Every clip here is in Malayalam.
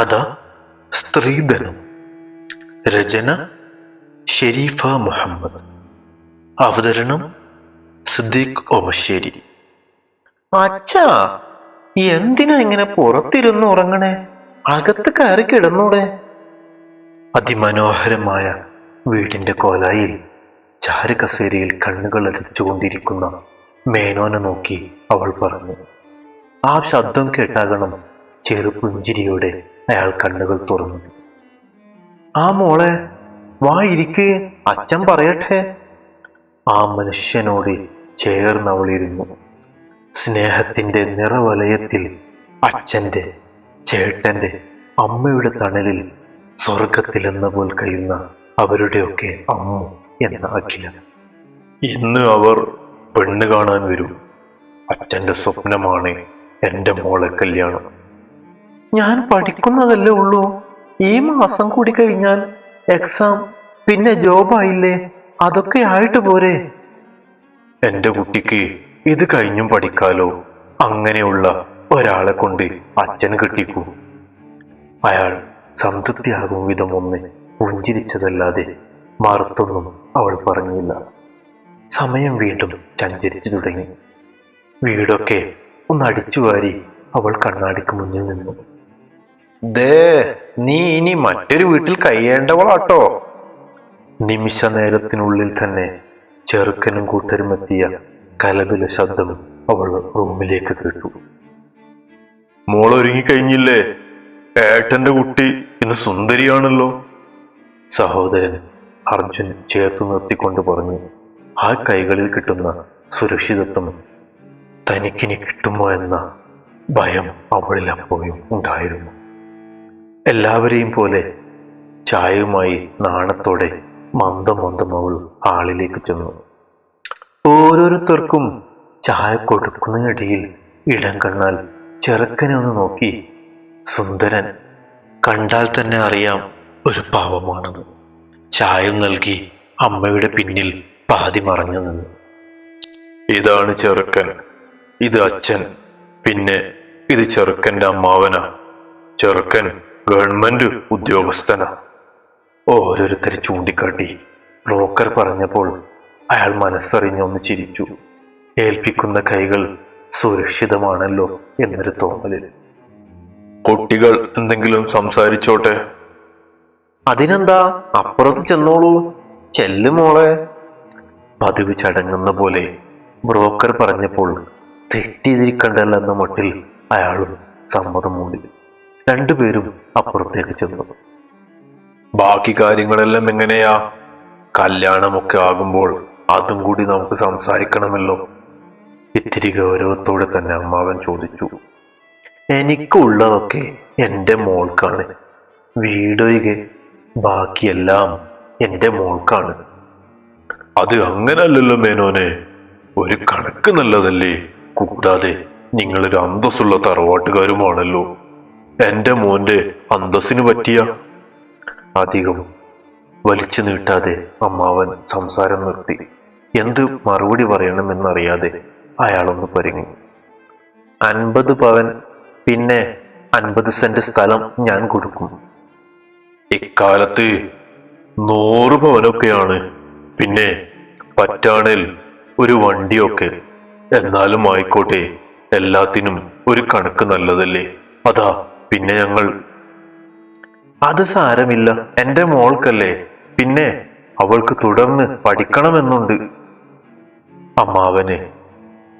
കഥ സ്ത്രീധനം. രചന ഷെരീഫ മുഹമ്മദ്. അവതരണം സിദ്ദീഖ് ഓമശ്ശേരി. അച്ഛാ എന്തിനാ ഇങ്ങനെ പുറത്തിരുന്ന് ഉറങ്ങണേ? അകത്ത് കയറി കിടന്നൂടെ? അതിമനോഹരമായ വീടിന്റെ കോലായിൽ ചാരകസേരയിൽ കണ്ണുകൾ അടിച്ചുകൊണ്ടിരിക്കുന്ന മേനോനെ നോക്കി അവൾ പറഞ്ഞു. ആ ശബ്ദം കേട്ടാകണം ചെറുപുഞ്ചിരിയോടെ അയാൾ കണ്ണുകൾ തുറന്നു. ആ മോളെ വാ ഇരിക്ക് അച്ഛൻ പറയട്ടെ. ആ മനുഷ്യനോട് ചേർന്ന് അവൾ സ്നേഹത്തിന്റെ നിറവലയത്തിൽ അച്ഛന്റെ ചേട്ടന്റെ അമ്മയുടെ തണലിൽ സ്വർഗത്തിലെന്ന പോൽ കഴിയുന്ന അവരുടെയൊക്കെ അമ്മ എന്ന അഖില ഇന്ന് അവർ പെണ്ണ് കാണാൻ വരും. അച്ഛന്റെ സ്വപ്നമാണ് എന്റെ മോളെ കല്യാണം. ഞാൻ പഠിക്കുന്നതല്ലേ ഉള്ളൂ. ഈ മാസം കൂടി കഴിഞ്ഞാൽ എക്സാം പിന്നെ ജോബായില്ലേ അതൊക്കെ ആയിട്ട് പോരെ. എന്റെ കുട്ടിക്ക് ഇത് കഴിഞ്ഞും പഠിക്കാലോ. അങ്ങനെയുള്ള ഒരാളെ കൊണ്ട് അച്ഛൻ കിട്ടിക്കൂ. അയാൾ സംതൃപ്തിയാകും വിധം ഒന്ന് പുഞ്ചിരിച്ചതല്ലാതെ മറുത്തൊന്നും അവൾ പറഞ്ഞില്ല. സമയം വീണ്ടും സഞ്ചരിച്ചു തുടങ്ങി. വീടൊക്കെ ഒന്ന് അടിച്ചുവാരി അവൾ കണ്ണാടിക്ക് മുന്നിൽ നിന്നു. ദേ നീ ഇനി മറ്റൊരു വീട്ടിൽ കഴിയേണ്ടവളാട്ടോ. നിമിഷ നേരത്തിനുള്ളിൽ തന്നെ ചെറുക്കനും കൂട്ടരും എത്തിയ കലപില ശബ്ദം അവൾ റൂമിലേക്ക് കേട്ടു. മോൾ ഒരുങ്ങിക്കഴിഞ്ഞില്ലേ? ഏട്ടന്റെ കുട്ടി ഇന്ന് സുന്ദരിയാണല്ലോ. സഹോദരൻ അർജുൻ ചേർത്ത് നിർത്തിക്കൊണ്ട് പറഞ്ഞു ആ കൈകളിൽ കിട്ടുന്ന സുരക്ഷിതത്വം തനിക്കിനി കിട്ടുമോ എന്ന ഭയം അവളിൽ അപ്പോഴും ഉണ്ടായിരുന്നു. എല്ലാവരെയും പോലെ ചായയുമായി നാണത്തോടെ മന്ദം മന്ദം അവൾ ചെന്നു. ഓരോരുത്തർക്കും ചായ കൊടുക്കുന്നതിനിടയിൽ ഇടം കണ്ണാൽ ചെറുക്കനെ ഒന്ന് നോക്കി. സുന്ദരൻ കണ്ടാൽ തന്നെ അറിയാം ഒരു പാവമാണെന്ന്. ചായ നൽകി അമ്മയുടെ പിന്നിൽ പാതി മറഞ്ഞു നിന്നു. ഇതാണ് ചെറുക്കൻ. ഇത് അച്ഛൻ. പിന്നെ ഇത് ചെറുക്കന്റെ അമ്മാവനാ. ചെറുക്കൻ ഗവൺമെന്റ് ഉദ്യോഗസ്ഥനാ. ഓരോരുത്തരെ ചൂണ്ടിക്കാട്ടി ബ്രോക്കർ പറഞ്ഞപ്പോൾ അയാൾ മനസ്സറിഞ്ഞൊന്ന് ചിരിച്ചു. ഏൽപ്പിക്കുന്ന കൈകൾ സുരക്ഷിതമാണല്ലോ എന്നൊരു തോന്നലിൽ. കുട്ടികൾ എന്തെങ്കിലും സംസാരിച്ചോട്ടെ? അതിനെന്താ? അപ്പുറത്ത് ചെന്നോളൂ. ചെല്ലുമോളെ പതിവ് ചടങ്ങുന്ന പോലെ ബ്രോക്കർ പറഞ്ഞപ്പോൾ തെറ്റിതിരിക്കണ്ടല്ലെന്ന മട്ടിൽ അയാളും സമ്മതം മൂടി. രണ്ടുപേരും അപ്പുറത്തേക്ക് ചെന്നു. ബാക്കി കാര്യങ്ങളെല്ലാം എങ്ങനെയാ? കല്യാണമൊക്കെ ആകുമ്പോൾ അതും കൂടി നമുക്ക് സംസാരിക്കണമല്ലോ. ഇത്തിരി ഗൗരവത്തോടെ തന്നെ അമ്മാവൻ ചോദിച്ചു. എനിക്കുള്ളതൊക്കെ എന്റെ മോൾക്കാണ്. വീടൊഴികെ ബാക്കിയെല്ലാം എന്റെ മോൾക്കാണ്. അത് അങ്ങനല്ലല്ലോ മേനോനെ. ഒരു കണക്ക് നല്ലതല്ലേ? കൂടാതെ നിങ്ങളൊരു അന്തസ്സുള്ള തറവാട്ടുകാരുമാണല്ലോ. എന്റെ മോന്റെ അന്തസ്സിന് പറ്റിയ അധികം വലിച്ചു നീട്ടാതെ അമ്മാവൻ സംസാരം നിർത്തി. എന്ത് മറുപടി പറയണമെന്നറിയാതെ അയാളൊന്ന് പരിങ്ങി. അൻപത് പവൻ പിന്നെ അൻപത് സെന്റ് സ്ഥലം ഞാൻ കൊടുക്കും. ഇക്കാലത്ത് നൂറ് പവനൊക്കെയാണ് പിന്നെ പറ്റാണേൽ ഒരു വണ്ടിയൊക്കെ. എന്നാലും ആയിക്കോട്ടെ എല്ലാത്തിനും ഒരു കണക്ക് നല്ലതല്ലേ? അതാ പിന്നെ ഞങ്ങൾ അത് സാരമില്ല എന്റെ മോൾക്കല്ലേ പിന്നെ അവൾക്ക് തുടർന്ന് പഠിക്കണമെന്നുണ്ട്. അമ്മാവന്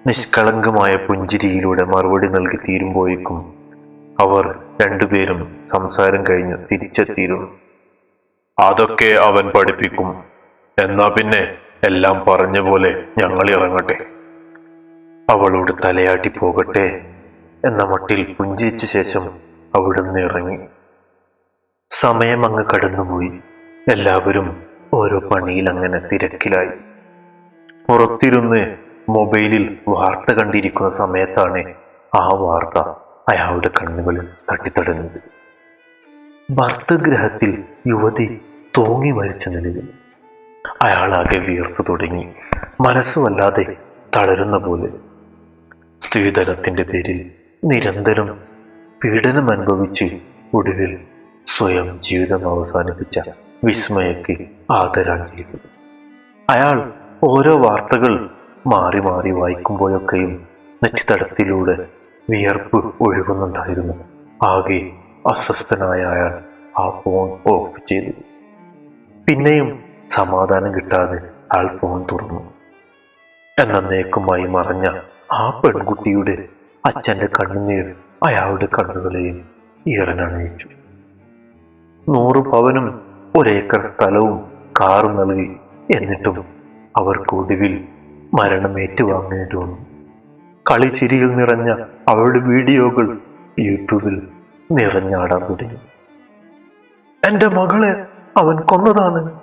നിഷ്കളങ്കമായ പുഞ്ചിരിയിലൂടെ മറുപടി നൽകി തീരുമ്പോഴേക്കും അവർ രണ്ടുപേരും സംസാരം കഴിഞ്ഞ് തിരിച്ചെത്തിയിരുന്നു. അതൊക്കെ അവൻ പഠിപ്പിക്കും എന്നാ പിന്നെ എല്ലാം പറഞ്ഞ പോലെ ഞങ്ങൾ ഇറങ്ങട്ടെ അവളോട് തലയാട്ടി പോകട്ടെ എന്ന മട്ടിൽ പുഞ്ചിരിച്ച ശേഷം അവിടുന്ന് ഇറങ്ങി. സമയം അങ്ങ് കടന്നുപോയി. എല്ലാവരും ഓരോ പണിയിൽ അങ്ങനെ തിരക്കിലായി. പുറത്തിരുന്ന് മൊബൈലിൽ വാർത്ത കണ്ടിരിക്കുന്ന സമയത്താണ് ആ വാർത്ത അയാളുടെ കണ്ണുകളിൽ തട്ടിത്തടഞ്ഞത്. ഭർത്തഗ്രഹത്തിൽ യുവതി തൂങ്ങി മരിച്ച നിലയിൽ അയാളാകെ വീർത്തു തുടങ്ങി. മനസ്സ് വല്ലാതെ തളരുന്ന പോലെ. സ്ത്രീധനത്തിന്റെ പേരിൽ നിരന്തരം പീഡനം അനുഭവിച്ച് ഒടുവിൽ സ്വയം ജീവിതം അവസാനിപ്പിച്ച വിസ്മയക്ക് ആദരാഞ്ജലികൾ. അയാൾ ഓരോ വാർത്തകൾ മാറി മാറി വായിക്കുമ്പോഴൊക്കെയും നെറ്റിത്തടത്തിലൂടെ വിയർപ്പ് ഒഴുകുന്നുണ്ടായിരുന്നു. ആകെ അസ്വസ്ഥനായ അയാൾ ആ ഫോൺ ഓഫ് ചെയ്തു. പിന്നെയും സമാധാനം കിട്ടാതെ അയാൾ ഫോൺ തുറന്നു. എന്നേക്കുമായി മറഞ്ഞ ആ പെൺകുട്ടിയുടെ അച്ഛന്റെ കണ്ണുനീർ അയാളുടെ കണ്ണുകളെയും ഈറനണിയിച്ചു നൂറ് പവനും ഒരേക്കർ സ്ഥലവും കാറും നൽകി എന്നിട്ടും അവർക്ക് ഒടുവിൽ മരണം ഏറ്റുവാങ്ങേണ്ടി വന്നു. കളിച്ചിരിയിൽ നിറഞ്ഞ അവളുടെ വീഡിയോകൾ യൂട്യൂബിൽ നിറഞ്ഞാടാൻ തുടങ്ങി. എന്റെ മകളെ അവൻ കൊന്നതാണ്.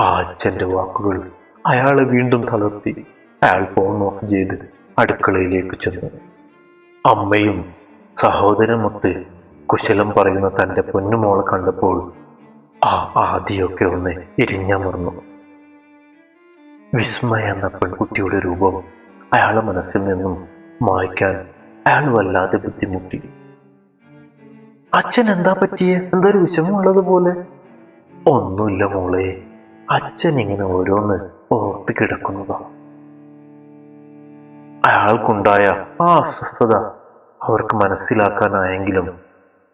ആ അച്ഛന്റെ വാക്കുകൾ അയാളെ വീണ്ടും തളർത്തി അയാൾ ഫോൺ ഓഫ് ചെയ്ത് അടുക്കളയിലേക്ക് ചെന്നു. അമ്മയും സഹോദരമൊത്ത് കുശലം പറയുന്ന തന്റെ പൊന്നുമോളെ കണ്ടപ്പോൾ ആ ആദ്യമൊക്കെ ഒന്ന് എരിഞ്ഞമർന്നു വിസ്മയ എന്ന പെൺകുട്ടിയുടെ രൂപം അയാളെ മനസ്സിൽ നിന്നും മായ്ക്കാൻ അയാൾ വല്ലാതെ ബുദ്ധിമുട്ടി. അച്ഛൻ എന്താ പറ്റിയേ? എന്തൊരു വിഷമമുള്ളത് പോലെ? ഒന്നുമില്ല മോളെ. അച്ഛൻ ഇങ്ങനെ ഓരോന്ന് ഓർത്ത് കിടക്കുന്നതാ. അയാൾക്കുണ്ടായ ആ അസ്വസ്ഥത അവർക്ക് മനസ്സിലാക്കാനായെങ്കിലും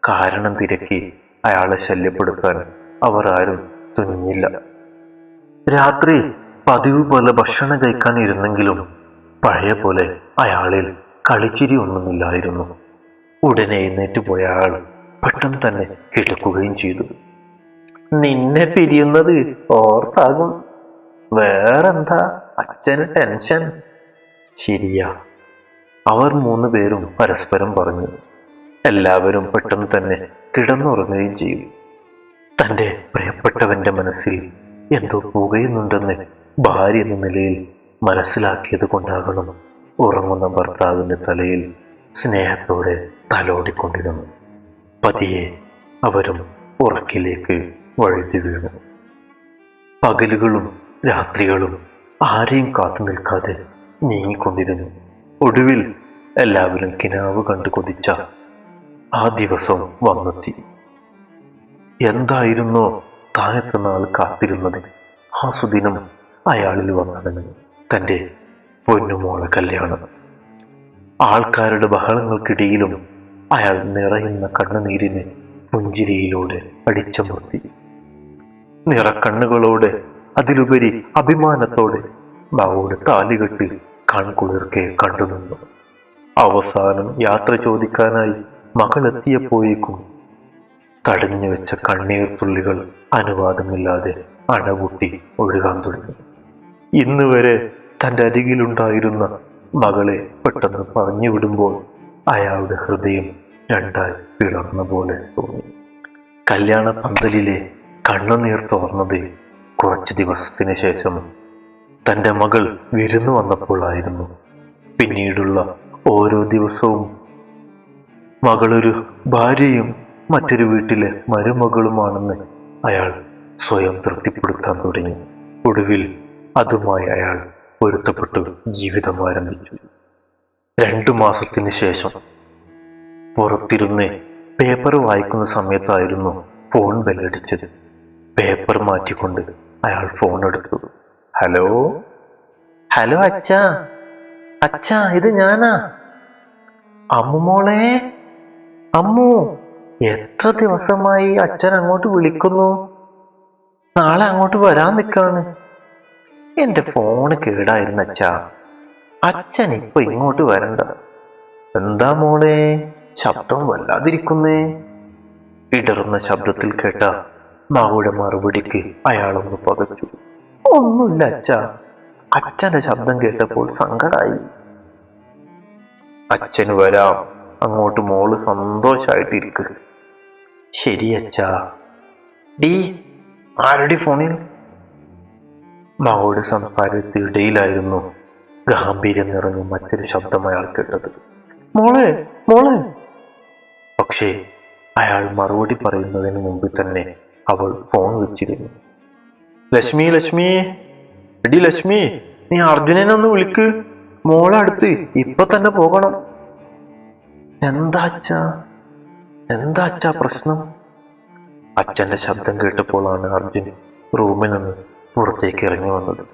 കാരണം തിരക്കി അയാളെ ശല്യപ്പെടുത്താൻ അവർ ആരും തുനിഞ്ഞില്ല. രാത്രി പതിവ് പോലെ ഭക്ഷണം കഴിക്കാൻ ഇരുന്നെങ്കിലും പഴയ പോലെ അയാളിൽ കളിച്ചിരി ഒന്നുമില്ലായിരുന്നു. ഉടനെ എഴുന്നേറ്റ് പോയ അയാൾ പെട്ടെന്ന് തന്നെ കിടക്കുകയും ചെയ്തു. നിന്നെ പിരിയുന്നത് ഓർത്താകും. വേറെന്താ? അച്ഛന് ടെൻഷൻ. ശരിയാ അവർ മൂന്ന് പേരും പരസ്പരം പറഞ്ഞു എല്ലാവരും പെട്ടെന്ന് തന്നെ കിടന്നുറങ്ങുകയും ചെയ്തു തന്റെ പ്രിയപ്പെട്ടവന്റെ മനസ്സിൽ എന്തോ പുകയുന്നുണ്ടെന്ന് ഭാര്യ എന്ന നിലയിൽ മനസ്സിലാക്കിയത് കൊണ്ടാകണം ഉറങ്ങുന്ന ഭർത്താവിന്റെ തലയിൽ സ്നേഹത്തോടെ തലോടിക്കൊണ്ടിരുന്നു പതിയെ അവരും ഉറക്കിലേക്ക് വഴുതി വീണു. പകലുകളും രാത്രികളും ആരെയും കാത്തു നിൽക്കാതെ നീങ്ങിക്കൊണ്ടിരുന്നു ഒടുവിൽ എല്ലാവരും കിനാവ് കണ്ടു കൊതിച്ച ആ ദിവസം വന്നെത്തി. എന്തായിരുന്നോ താൻ നാൾ കാത്തിരുന്നത്? ആ സുദിനം അയാളിൽ വന്നടങ്ങി തന്റെ പൊന്നുമോളെ കല്യാണം. ആൾക്കാരുടെ ബഹളങ്ങൾക്കിടയിലും അയാൾ നിറയുന്ന കണ്ണുനീരിന് പുഞ്ചിരിയിലൂടെ അടിച്ചമർത്തി. നിറക്കണ്ണുകളോടെ അതിലുപരി അഭിമാനത്തോടെ ബാവോട് താലികെട്ടി കൺകുളിർക്കെ കണ്ടുനിന്നു അവസാനം യാത്ര ചോദിക്കാനായി മകൾ എത്തിയപ്പോയേക്കും തടഞ്ഞു വെച്ച കണ്ണീർ തുള്ളികൾ അനുവാദമില്ലാതെ അണപൊട്ടി ഒഴുകാൻ തുടങ്ങി. ഇന്ന് വരെ തന്റെ അരികിലുണ്ടായിരുന്ന മകളെ പെട്ടെന്ന് പറഞ്ഞു വിടുമ്പോൾ അയാളുടെ ഹൃദയം രണ്ടായി പിളർന്ന പോലെ തോന്നി. കല്യാണ പന്തലിലെ കണ്ണുനീർ തോർന്നത് കുറച്ച് ദിവസത്തിന് ശേഷം തന്റെ മകൾ വിരുന്നു വന്നപ്പോഴായിരുന്നു പിന്നീടുള്ള ഓരോ ദിവസവും മകളൊരു ഭാര്യയും മറ്റൊരു വീട്ടിലെ മരുമകളുമാണെന്ന് അയാൾ സ്വയം തൃപ്തിപ്പെടുത്താൻ തുടങ്ങി. ഒടുവിൽ അതുമായി അയാൾ പൊരുത്തപ്പെട്ടു ജീവിതം ആരംഭിച്ചു. രണ്ടു മാസത്തിന് ശേഷം പുറത്തിരുന്ന് പേപ്പർ വായിക്കുന്ന സമയത്തായിരുന്നു ഫോൺ ബെല്ലടിച്ചത്. പേപ്പർ മാറ്റിക്കൊണ്ട് അയാൾ ഫോൺ എടുത്തു. ഹലോ? ഹലോ? അച്ഛാ. അച്ഛാ ഇത് ഞാനാ. അമ്മുമോളെ അമ്മു എത്ര ദിവസമായി അച്ഛൻ അങ്ങോട്ട് വിളിക്കുന്നു? നാളെ അങ്ങോട്ട് വരാൻ നിൽക്കാണ് എന്റെ ഫോണ് കേടായിരുന്നു അച്ഛാ. അച്ഛൻ ഇപ്പൊ ഇങ്ങോട്ട് വരണ്ട. എന്താ മോളെ ശബ്ദം വല്ലാതിരിക്കുന്നേ. ഇടറുന്ന ശബ്ദത്തിൽ കേട്ട മാവുടെ മറുപടിക്ക് അയാളൊന്ന് പകച്ചു ഒന്നുമില്ല അച്ഛ. അച്ഛന്റെ ശബ്ദം കേട്ടപ്പോൾ സങ്കടായി. അച്ഛന് വരാം. അങ്ങോട്ട് മോൾ സന്തോഷായിട്ടിരിക്ക്. ശരി അച്ഛാ. ഡി ആരുടെ ഫോണിൽ? മകളുടെ സംസാരത്തിനിടയിലായിരുന്നു ഗാംഭീര്യം നിറഞ്ഞ മറ്റൊരു ശബ്ദം അയാൾ കേട്ടത്. മോളെ മോളെ. പക്ഷേ അയാൾ മറുപടി പറയുന്നതിന് മുമ്പ് തന്നെ അവൾ ഫോൺ വെച്ചിരുന്നു. ലക്ഷ്മി ലക്ഷ്മി. എടി ലക്ഷ്മി നീ അർജുനനെ ഒന്ന് വിളിക്ക്. മോളെ അടുത്ത് ഇപ്പൊ തന്നെ പോകണം. എന്താ അച്ഛ? എന്താ അച്ഛ പ്രശ്നം? അച്ഛന്റെ ശബ്ദം കേട്ടപ്പോഴാണ് അർജുൻ റൂമിൽ നിന്ന് പുറത്തേക്ക് ഇറങ്ങി വന്നത്.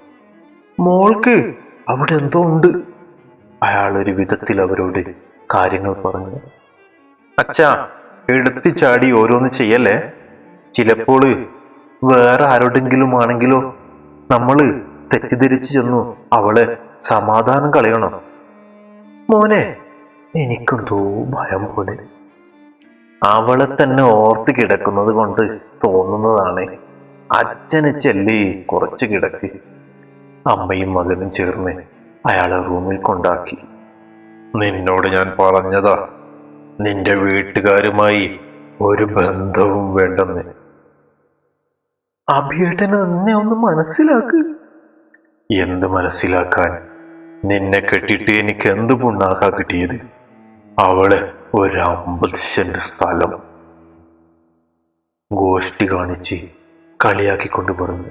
മോൾക്ക് അവിടെ എന്തോ ഉണ്ട്. അയാൾ ഒരു വിധത്തിൽ അവരോട് കാര്യങ്ങൾ പറഞ്ഞു. അച്ഛാ എടുത്തു ചാടി ഓരോന്ന് ചെയ്യല്ലേ? ചിലപ്പോൾ വേറെ ആരോടെങ്കിലും ആണെങ്കിലോ നമ്മൾ തെറ്റിദ്ധരിച്ചു ചെന്നു അവളെ സമാധാനം കളയണം. മോനെ എനിക്കെന്തോ ഭയം പോലെ. അവളെ തന്നെ ഓർത്ത് കിടക്കുന്നത് കൊണ്ട് തോന്നുന്നതാണ് അച്ഛനെ ചെല്ലി കുറച്ച് കിടക്ക്. അമ്മയും മകനും ചേർന്ന് അയാളെ റൂമിൽ കൊണ്ടാക്കി. നിന്നോട് ഞാൻ പറഞ്ഞതാ നിന്റെ വീട്ടുകാരുമായി ഒരു ബന്ധവും വേണ്ടെന്ന്. അഭിയേട്ടൻ എന്നെ ഒന്ന് മനസ്സിലാക്ക്. എന്ത് മനസ്സിലാക്കാൻ? നിന്നെ കെട്ടിട്ട് എനിക്ക് എന്ത് പുണ്ണാക്കാ കിട്ടിയത്? അവൾ ഒരു അമ്പത് സെന്റ് സ്ഥലം. ഗോഷ്ടി കാണിച്ച് കളിയാക്കിക്കൊണ്ട് പറഞ്ഞു.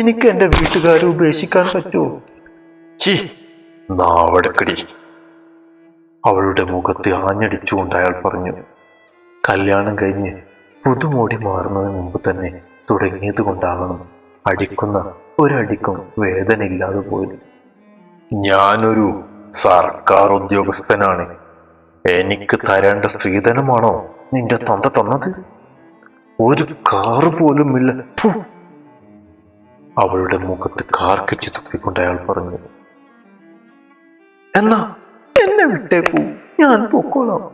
എനിക്ക് എന്റെ വീട്ടുകാരെ ഉപേക്ഷിക്കാൻ പറ്റുമോ? ചി നാവടക്കടി അവളുടെ മുഖത്ത് ആഞ്ഞടിച്ചുകൊണ്ട് അയാൾ പറഞ്ഞു കല്യാണം കഴിഞ്ഞ് പുതുമോടി മാറുന്നതിന് മുമ്പ് തന്നെ തുടങ്ങിയത് കൊണ്ടാകണം അടിക്കുന്ന ഒരടിക്കും വേദനയില്ലാതെ പോയത്. ഞാനൊരു സർക്കാർ ഉദ്യോഗസ്ഥനാണ്. എനിക്ക് തരേണ്ട സ്ത്രീധനമാണോ നിന്റെ തന്ത തന്നത്? ഒരു കാറ് പോലും ഇല്ല. അവളുടെ മുഖത്ത് കാർക്കിച്ച് തുപ്പിക്കൊണ്ട് അയാൾ പറഞ്ഞു. എന്നാ എന്നെ വിട്ടേക്കൂ. ഞാൻ പൊക്കോളാം.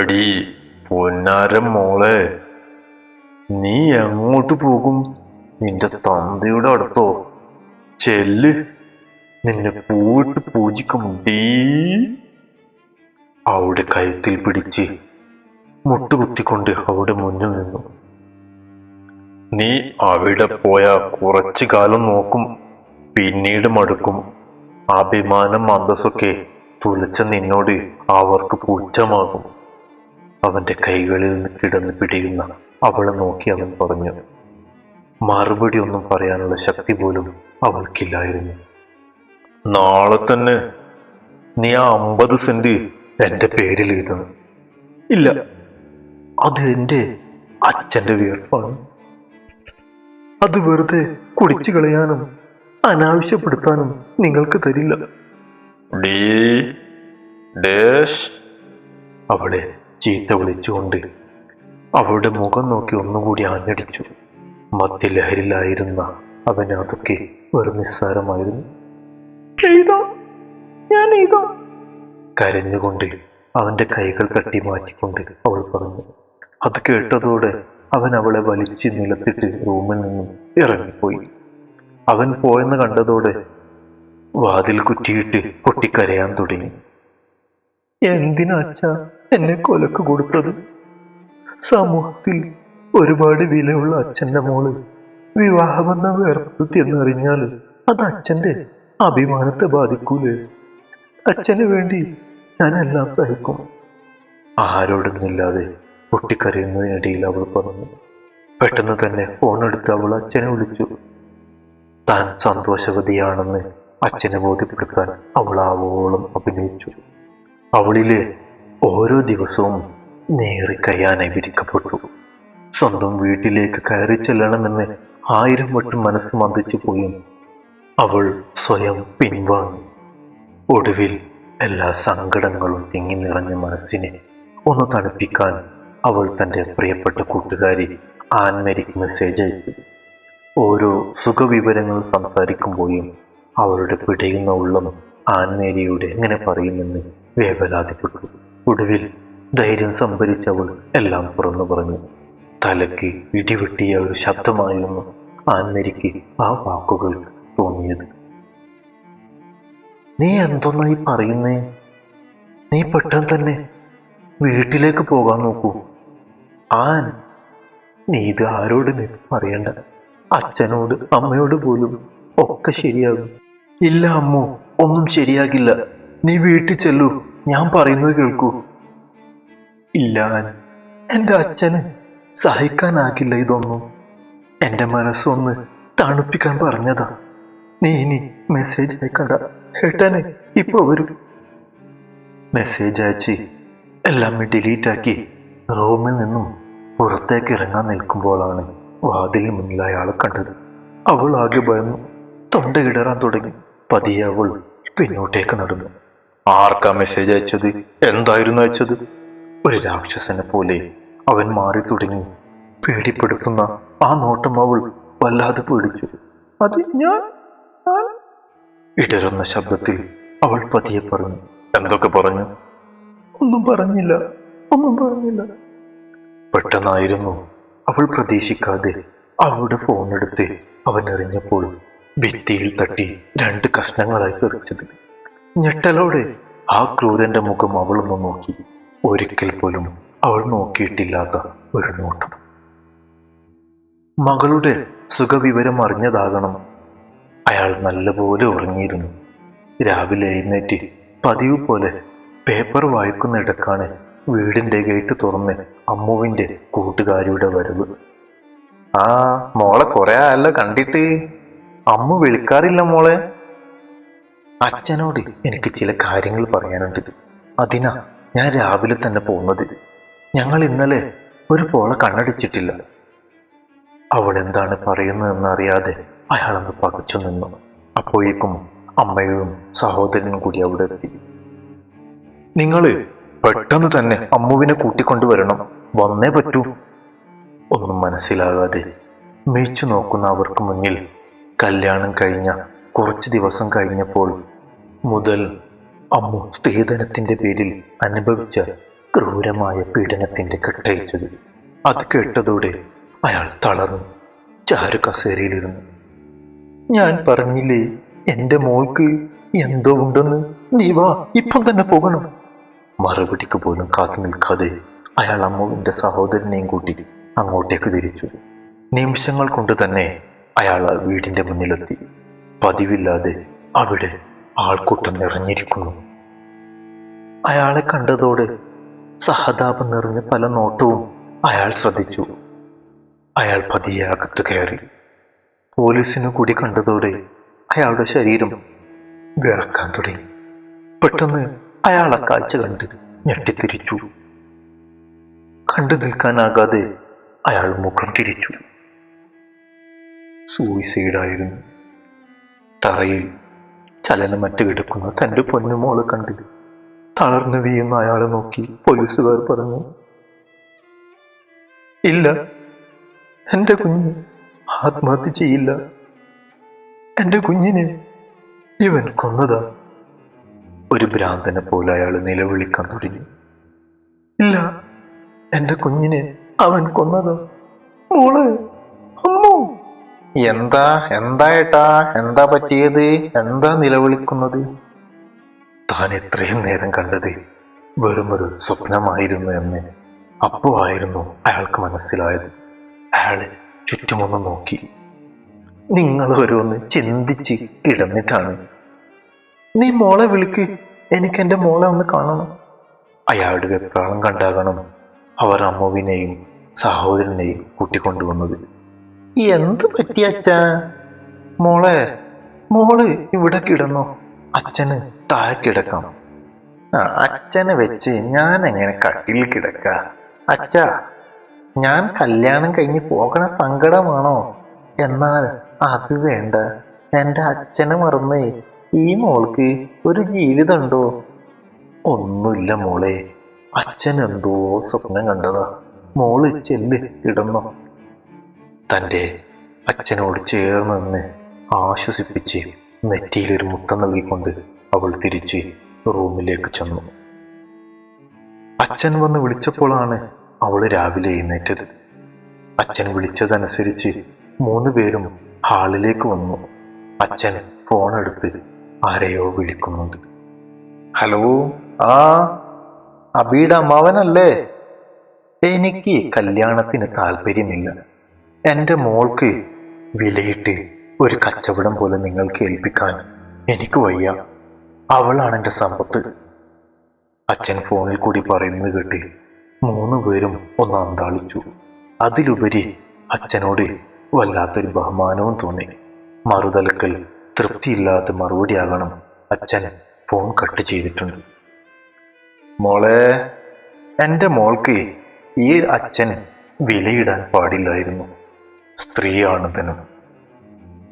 എടീ പൊന്നാരം മോളെ. നീ എങ്ങോട്ട് പോകും? നിന്റെ തന്തയുടെ അടുത്തോ? ചെല്ല്. നിന്നെ പൂവിട്ട് പൂജിക്കും ഡീ അവളുടെ കഴുത്തിൽ പിടിച്ച് മുട്ടുകുത്തിക്കൊണ്ട് അവളുടെ മുന്നിൽ നിന്നു. നീ അവിടെ പോയ കുറച്ചു കാലം നോക്കും പിന്നീട് മടുക്കും. അഭിമാനം അന്തസ്സൊക്കെ തുലച്ച നിന്നോട് അവർക്ക് പൂച്ചമാകും അവന്റെ കൈകളിൽ നിന്ന് കിടന്ന് പിടിയുന്ന അവളെ നോക്കി അവൻ പറഞ്ഞു മറുപടി ഒന്നും പറയാനുള്ള ശക്തി പോലും അവൾക്കില്ലായിരുന്നു. നാളെ തന്നെ നീ ആ അമ്പത് സെന്റ് എന്റെ പേരിൽ എഴുതണം. ഇല്ല അത് എന്റെ അച്ഛന്റെ വിയർപ്പാണ് അത് വെറുതെ കുടിച്ചു കളയാനും അനാവശ്യപ്പെടുത്താനും നിങ്ങൾക്ക് തരില്ല. അവളെ ചീത്ത വിളിച്ചുകൊണ്ട് അവളുടെ മുഖം നോക്കി ഒന്നുകൂടി ആഞ്ഞടിച്ചു. മദ്യലഹരിലായിരുന്ന അവന് അതൊക്കെ ഒരു നിസ്സാരമായിരുന്നു. ഞാൻ എഴുതാം കരഞ്ഞുകൊണ്ട് അവന്റെ കൈകൾ തട്ടി മാറ്റിക്കൊണ്ട് അവൾ പറഞ്ഞു. അത് കേട്ടതോടെ അവൻ അവളെ വലിച്ച് നിലത്തിട്ട് റൂമിൽ നിന്നും ഇറങ്ങിപ്പോയി. അവൻ പോയെന്ന് കണ്ടതോടെ വാതിൽ കുറ്റിയിട്ട് പൊട്ടിക്കരയാൻ തുടങ്ങി. എന്തിനാ അച്ഛാ എന്നെ കൊലക്ക് കൊടുത്തത്? സമൂഹത്തിൽ ഒരുപാട് വിലയുള്ള അച്ഛന്റെ മോൾ വിവാഹബന്ധം ഏർപ്പെടുത്തി എന്നറിഞ്ഞാൽ അത് അച്ഛന്റെ അഭിമാനത്തെ ബാധിക്കൂലേ? അച്ഛന് വേണ്ടി ഞാൻ എല്ലാം സഹിക്കും ആരോടൊന്നുമില്ലാതെ പൊട്ടിക്കരയുന്നതിനിടയിൽ അവൾ പറഞ്ഞു. പെട്ടെന്ന് തന്നെ ഫോൺ എടുത്ത് അവൾ അച്ഛനെ വിളിച്ചു. താൻ സന്തോഷവതിയാണെന്ന് അച്ഛനെ ബോധ്യപ്പെടുത്താൻ അവൾ ആവോളം അഭിനയിച്ചു. അവളിലെ ഓരോ ദിവസവും നേറി കഴിയാനായി വിധിക്കപ്പെട്ടു. സ്വന്തം വീട്ടിലേക്ക് കയറി ചെല്ലണമെന്ന് ആയിരം വട്ടം മനസ്സ് മന്ദിച്ചു പോയും. അവൾ സ്വയം പിൻവാങ്ങി. ഒടുവിൽ എല്ലാ സങ്കടങ്ങളും തിങ്ങി നിറഞ്ഞ മനസ്സിനെ ഒന്ന് തണുപ്പിക്കാൻ അവൾ തന്റെ പ്രിയപ്പെട്ട കൂട്ടുകാരി ആൻമരിക്ക് മെസ്സേജ് അയച്ചു. ഓരോ സുഖവിവരങ്ങൾ സംസാരിക്കുമ്പോഴും അവളുടെ പിടയുന്ന ഉള്ളം ആൻമേരിയോട് എങ്ങനെ പറയുമെന്ന് വേവലാതിപ്പെട്ടു. ഒടുവിൽ ധൈര്യം സംഭരിച്ചവൾ എല്ലാം തുറന്നു പറഞ്ഞു. തലയ്ക്ക് ഇടിവെട്ടിയ ഒരു ശബ്ദമായിരുന്നു ആന്നരിക്ക് ആ വാക്കുകൾ തോന്നിയത്. നീ എന്തൊന്നായി പറയുന്നേ? നീ പെട്ടെന്ന് തന്നെ വീട്ടിലേക്ക് പോകാൻ നോക്കൂ. ആൻ നീ ഇത് ആരോട് പറയണ്ട. അച്ഛനോട് അമ്മയോട് പോലും ഒക്കെ ശരിയാകും. ഇല്ല അമ്മു ഒന്നും ശരിയാകില്ല. നീ വീട്ടിൽ ചെല്ലൂ. ഞാൻ പറയുന്നത് കേൾക്കൂ. ഇല്ല എന്റെ അച്ഛന് സഹിക്കാനാകില്ല ഇതൊന്നും. എന്റെ മനസ്സൊന്ന് തണുപ്പിക്കാൻ പറഞ്ഞതാ. നീ ഇനി മെസ്സേജ് അയക്കണ്ട. ഏട്ടനെ ഇപ്പൊ വരും. മെസ്സേജ് അയച്ച് എല്ലാം ഡിലീറ്റ് ആക്കി റൂമിൽ നിന്നും പുറത്തേക്ക് ഇറങ്ങാൻ നിൽക്കുമ്പോഴാണ് വാതിലിന് മുന്നിൽ അയാളെ കണ്ടത്. അവൾ ആകെ ഭയന്നു തൊണ്ട ഇടറാൻ തുടങ്ങി. പതിയെ അവൾ പിന്നോട്ടേക്ക് നടന്നു. ആർക്കാ മെസ്സേജ് അയച്ചത്? എന്തായിരുന്നു അയച്ചത്? ഒരു രാക്ഷസനെ പോലെ അവൻ മാറി തുടങ്ങി. പേടിപ്പെടുത്തുന്ന ആ നോട്ടം അവൾ വല്ലാതെ പേടിച്ചു. അത് ഞാൻ? ഇടറുന്ന ശബ്ദത്തിൽ അവൾ പതിയെ പറഞ്ഞു. എന്തൊക്കെ പറഞ്ഞു? ഒന്നും പറഞ്ഞില്ല. ഒന്നും പറഞ്ഞില്ല. പെട്ടെന്നായിരുന്നു അവൾ പ്രതീക്ഷിക്കാതെ അവളുടെ ഫോൺ എടുത്ത് അവൻ എറിഞ്ഞപ്പോൾ ഭിത്തിയിൽ തട്ടി രണ്ട് കഷ്ണങ്ങളായി തെറിച്ചത്. ഞെട്ടലോടെ ആ ക്രൂരന്റെ മുഖം അവളൊന്ന് നോക്കി. ഒരിക്കൽ പോലും അവൾ നോക്കിയിട്ടില്ലാത്ത ഒരു നോട്ടം. മകളുടെ സുഖവിവരം അറിഞ്ഞതാകണം. അയാൾ നല്ലപോലെ ഉറങ്ങിയിരുന്നു. രാവിലെ എഴുന്നേറ്റ് പതിവ് പോലെ പേപ്പർ വായിക്കുന്നിടക്കാണ് വീടിന്റെ ഗേറ്റ് തുറന്ന് അമ്മുവിന്റെ കൂട്ടുകാരിയുടെ വരവ്. ആ മോളെ കുറെ ആയല്ലോ കണ്ടിട്ട്. അമ്മു വിളിക്കാറില്ല മോളെ. അച്ഛനോട് എനിക്ക് ചില കാര്യങ്ങൾ പറയാനുണ്ട്. അതിനാ ഞാൻ രാവിലെ തന്നെ പോകുന്നത്. ഞങ്ങൾ ഇന്നലെ ഒരു പോളെ കണ്ണടിച്ചിട്ടില്ല. അവൾ എന്താണ് പറയുന്നതെന്ന് അറിയാതെ അയാളൊന്ന് പകച്ചു നിന്നു. അപ്പോഴേക്കും അമ്മയും സഹോദരനും കൂടി അവിടെ എത്തി. നിങ്ങൾ പെട്ടെന്ന് തന്നെ അമ്മുവിനെ കൂട്ടിക്കൊണ്ടുവരണം. വന്നേ പറ്റൂ. ഒന്നും മനസ്സിലാകാതെ മേച്ചു നോക്കുന്ന അവർക്ക് മുന്നിൽ കല്യാണം കഴിഞ്ഞ കുറച്ച് ദിവസം കഴിഞ്ഞപ്പോൾ മുതൽ അമ്മു സ്ത്രീധനത്തിന്റെ പേരിൽ അനുഭവിച്ച ക്രൂരമായ പീഡനത്തിന്റെ കെട്ടയച്ചത്. അത് കേട്ടതോടെ അയാൾ തളർന്നു. ചാരു കസേരയിലിരുന്നു ഞാൻ പറഞ്ഞില്ലേ എന്റെ മോൾക്ക് എന്തോ ഉണ്ടെന്ന്? നീ വാ ഇപ്പം തന്നെ പോകണം. മറുപടിക്ക് പോലും കാത്തു നിൽക്കാതെ അയാൾ അമ്മുവിന്റെ സഹോദരനെയും കൂട്ടി അങ്ങോട്ടേക്ക് തിരിച്ചു. നിമിഷങ്ങൾ കൊണ്ട് തന്നെ അയാൾ വീടിന്റെ മുന്നിലെത്തി. പതിവില്ലാതെ അവിടെ ആൾക്കൂട്ടം നിറഞ്ഞിരിക്കുന്നു. അയാളെ കണ്ടതോടെ സഹതാപം നിറഞ്ഞ പല നോട്ടവും അയാൾ ശ്രദ്ധിച്ചു. അയാൾ പതിയെ അകത്തു കയറി. പോലീസിനു കൂടി കണ്ടതോടെ അയാളുടെ ശരീരം വിറക്കാൻ തുടങ്ങി. പെട്ടെന്ന് അയാൾ ആ കാഴ്ച കണ്ട് ഞെട്ടിത്തിരിച്ചു. കണ്ടു നിൽക്കാനാകാതെ അയാൾ മുഖം തിരിച്ചു. സൂയിസൈഡായിരുന്നു തറയിൽ ചലനമറ്റ് കിടക്കുന്ന തന്റെ പൊന്നുമോളെ കണ്ട് തളർന്നു വീഴുന്ന അയാളെ നോക്കി പോലീസുകാർ പറഞ്ഞു ഇല്ല എന്റെ കുഞ്ഞ് ആത്മഹത്യ ചെയ്യില്ല. എന്റെ കുഞ്ഞിനെ ഇവൻ കൊന്നതാ. ഒരു ഭ്രാന്തനെ പോലെ അയാൾ നിലവിളിക്കാൻ തുടങ്ങി. ഇല്ല എന്റെ കുഞ്ഞിനെ അവൻ കൊന്നതാ. മോളെ അമ്മോ. എന്താ എന്തായിട്ടാ എന്താ പറ്റിയത്? എന്താ നിലവിളിക്കുന്നത്? താൻ എത്രയും നേരം കണ്ടത് വെറുമൊരു സ്വപ്നമായിരുന്നു എന്ന് അപ്പോ ആയിരുന്നു അയാൾക്ക് മനസ്സിലായത്. അയാൾ ചുറ്റുമൊന്ന് നോക്കി. നിങ്ങൾ ഓരോന്ന് ചിന്തിച്ച് കിടന്നിട്ടാണ്. നീ മോളെ വിളിക്ക്. എനിക്ക് എന്റെ മോളെ ഒന്ന് കാണണം. അയാളുടെ വെപ്രാളം കണ്ടാകണം അവർ അമ്മുവിനെയും സഹോദരനെയും കൂട്ടിക്കൊണ്ടുവന്നത്. എന്ത് പറ്റിയച്ചാ മോളെ മോൾ ഇവിടെ കിടന്നോ. അച്ഛന് താഴെ കിടക്കാം. ആ, അച്ഛനെ വെച്ച് ഞാൻ എങ്ങനെ കട്ടിൽ കിടക്ക? അച്ഛ ഞാൻ കല്യാണം കഴിഞ്ഞ് പോകണ സങ്കടമാണോ? എന്നാൽ അത് വേണ്ട. എന്റെ അച്ഛനെ മറന്നേ. ഈ മോൾക്ക് ഒരു ജീവിതമുണ്ടോ? ഒന്നുമില്ല മോളെ. അച്ഛൻ എന്തോ സ്വപ്നം കണ്ടതാ. മോൾ ചെല്ല് കിടന്നോ. തന്റെ അച്ഛനോട് ചേർന്ന് നിന്ന് ആശ്വസിപ്പിച്ച് നെറ്റിയിലൊരു മുത്തം നൽകിക്കൊണ്ട് അവൾ തിരിച്ച് റൂമിലേക്ക് ചെന്നു. അച്ഛൻ വന്ന് വിളിച്ചപ്പോഴാണ് അവൾ രാവിലെ എഴുന്നേറ്റത്. അച്ഛൻ വിളിച്ചതനുസരിച്ച് മൂന്ന് പേരും ഹാളിലേക്ക് വന്നു. അച്ഛൻ ഫോൺ എടുത്ത് ആരെയോ വിളിക്കുന്നുണ്ട്. ഹലോ ആ അബിയുടെ അമ്മാവനല്ലേ എനിക്ക് കല്യാണത്തിന് താല്പര്യമില്ല. എന്റെ മോൾക്ക് വിലയിട്ട് ഒരു കച്ചവടം പോലെ നിങ്ങൾക്ക് ഏൽപ്പിക്കാൻ എനിക്ക് വയ്യ. അവളാണ് എന്റെ സമ്പത്ത്. അച്ഛൻ ഫോണിൽ കൂടി പറയുന്നത് കേട്ട് മൂന്ന് പേരും ഒന്ന് അന്താളിച്ചു. അതിലുപരി അച്ഛനോട് വല്ലാത്തൊരു ബഹുമാനവും തോന്നി. മറുതലക്കൽ തൃപ്തിയില്ലാത്ത മറുപടിയാകണം അച്ഛൻ ഫോൺ കട്ട് ചെയ്തിട്ടുണ്ട്. മോളെ എന്റെ മോൾക്ക് ഈ അച്ഛൻ വിലയിടാൻ പാടില്ലായിരുന്നു. സ്ത്രീയാണ് ധനം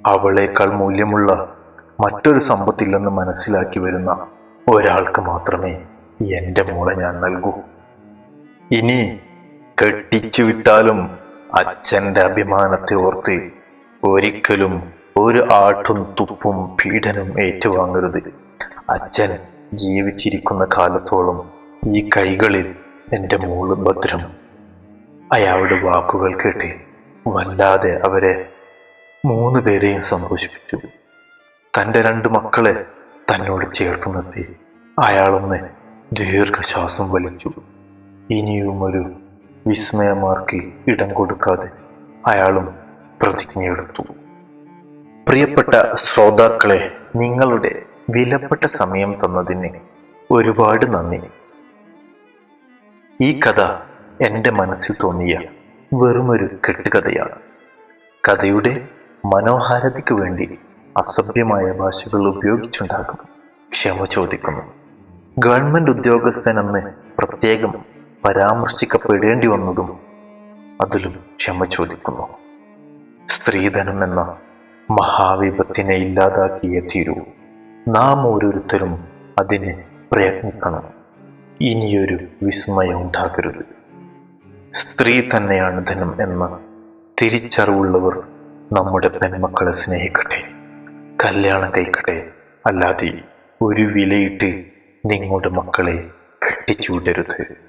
അവളേക്കാൾ മൂല്യമുള്ള മറ്റൊരു സമ്പത്തില്ലെന്ന് മനസ്സിലാക്കി വരുന്ന ഒരാൾക്ക് മാത്രമേ എന്റെ മോളെ ഞാൻ നൽകൂ. ഇനി കെട്ടിച്ചു വിട്ടാലും അച്ഛന്റെ അഭിമാനത്തെ ഓർത്ത് ഒരിക്കലും ഒരു ആട്ടും തുപ്പും പീഡനം ഏറ്റുവാങ്ങരുത്. അച്ഛൻ ജീവിച്ചിരിക്കുന്ന കാലത്തോളം ഈ കൈകളിൽ എന്റെ മോൾ ഭദ്രം. അയാളുടെ വാക്കുകൾ കേട്ട് വല്ലാതെ അവരെ മൂന്ന് പേരെയും സന്തോഷിപ്പിച്ചു. തന്റെ രണ്ട് മക്കളെ തന്നോട് ചേർത്ത് നിർത്തി. അയാളൊന്ന് ദീർഘശ്വാസം വലിച്ചു. ഇനിയും ഒരു വിസ്മയമാർക്ക് ഇടം കൊടുക്കാതെ അയാളും പ്രതിജ്ഞയെടുത്തു. പ്രിയപ്പെട്ട ശ്രോതാക്കളെ നിങ്ങളുടെ വിലപ്പെട്ട സമയം തന്നതിന് ഒരുപാട് നന്ദി. ഈ കഥ എന്റെ മനസ്സിൽ തോന്നിയ വെറുമൊരു കെട്ടുകഥയാണ്. കഥയുടെ മനോഹാരിതയ്ക്ക് വേണ്ടി അസഭ്യമായ ഭാഷകൾ ഉപയോഗിച്ചുണ്ടാകും ക്ഷമ ചോദിക്കുന്നു. ഗവൺമെന്റ് ഉദ്യോഗസ്ഥനെന്ന് പ്രത്യേകം പരാമർശിക്കപ്പെടേണ്ടി വന്നതും അതിലും ക്ഷമ ചോദിക്കുന്നു. സ്ത്രീധനം എന്ന മഹാവിപത്തിനെ ഇല്ലാതാക്കിയേ തീരൂ. നാം ഓരോരുത്തരും അതിനെ പ്രയത്നിക്കണം. ഇനിയൊരു വിസ്മയം ഉണ്ടാകരുത്. സ്ത്രീ തന്നെയാണ് ധനം എന്ന തിരിച്ചറിവുള്ളവർ നമ്മുടെ പെൺമക്കളെ സ്നേഹിക്കട്ടെ കല്യാണം കഴിക്കട്ടെ. അല്ലാതെ ഒരു വിലയിട്ട് നിങ്ങളുടെ മക്കളെ കെട്ടിച്ചൂടരുത്.